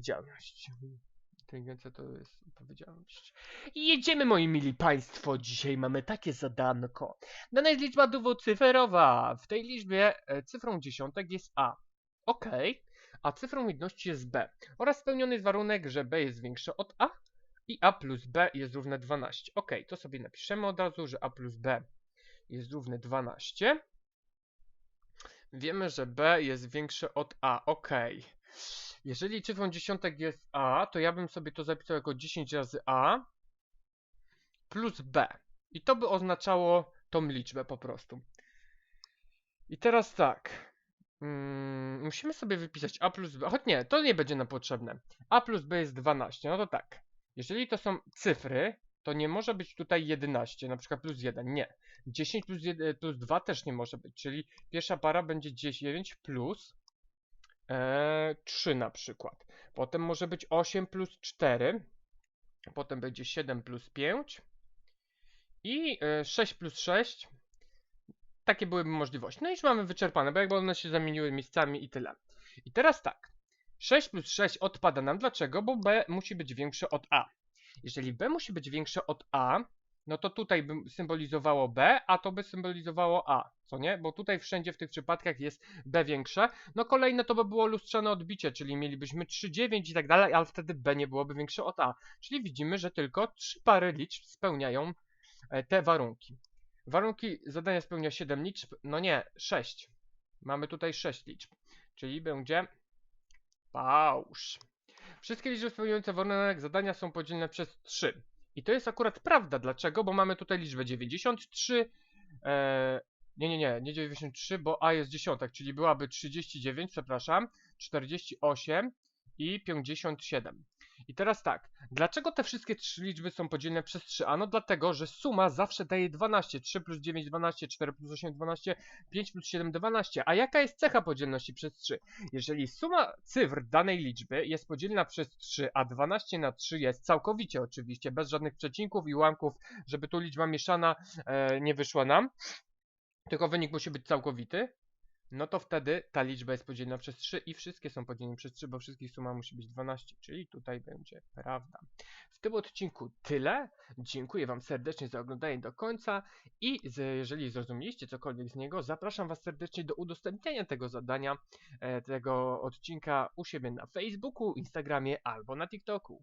odpowiedzialność. Inteligencja to jest odpowiedzialność. I jedziemy, moi mili państwo. Dzisiaj mamy takie zadanko. Dana jest liczba dwucyferowa. W tej liczbie e, cyfrą dziesiątek jest A. Ok. A cyfrą jedności jest B. Oraz spełniony jest warunek, że B jest większe od A i A plus B jest równe 12. Ok, to sobie napiszemy od razu, że A plus B jest równe 12. Wiemy, że B jest większe od A. Ok. Jeżeli cyfrą dziesiątek jest A, to ja bym sobie to zapisał jako 10 razy A plus B. I to by oznaczało tą liczbę po prostu. I teraz tak. Mm, musimy sobie wypisać A plus B. Choć nie, to nie będzie nam potrzebne. A plus B jest 12. No to tak. Jeżeli to są cyfry, to nie może być tutaj 11, na przykład plus 1. Nie. 10 plus, 1, plus 2 też nie może być. Czyli pierwsza para będzie 10 plus e, 3 na przykład. Potem może być 8 plus 4. Potem będzie 7 plus 5. I e, 6 plus 6. Takie byłyby możliwości. No i już mamy wyczerpane, bo jakby one się zamieniły miejscami i tyle. I teraz tak. 6 plus 6 odpada nam. Dlaczego? Bo B musi być większe od A. Jeżeli B musi być większe od A, no to tutaj by symbolizowało B, a to by symbolizowało A, co nie? Bo tutaj wszędzie w tych przypadkach jest B większe. No kolejne to by było lustrzane odbicie, czyli mielibyśmy 3, 9 i tak dalej, ale wtedy B nie byłoby większe od A. Czyli widzimy, że tylko trzy pary liczb spełniają e, te warunki. Warunki zadania spełnia 7 liczb, no nie, 6. Mamy tutaj 6 liczb, czyli będzie Pausz. Wszystkie liczby spełniające warunek zadania są podzielone przez 3. I to jest akurat prawda. Dlaczego? Bo mamy tutaj liczbę 93. E, nie, nie, nie, nie 93, bo A jest dziesiątek, czyli byłaby 39, przepraszam, 48 i 57. I teraz tak, dlaczego te wszystkie trzy liczby są podzielone przez 3? Ano dlatego, że suma zawsze daje 12. 3 plus 9 12, 4 plus 8 12, 5 plus 7 12. A jaka jest cecha podzielności przez 3? Jeżeli suma cyfr danej liczby jest podzielna przez 3, a 12 na 3 jest całkowicie oczywiście, bez żadnych przecinków i ułamków, żeby tu liczba mieszana e, nie wyszła nam, tylko wynik musi być całkowity, no to wtedy ta liczba jest podzielona przez 3 i wszystkie są podzielone przez 3, bo wszystkich suma musi być 12, czyli tutaj będzie prawda. W tym odcinku tyle. Dziękuję Wam serdecznie za oglądanie do końca i z, jeżeli zrozumieliście cokolwiek z niego, zapraszam Was serdecznie do udostępniania tego zadania, e, tego odcinka u siebie na Facebooku, Instagramie albo na TikToku.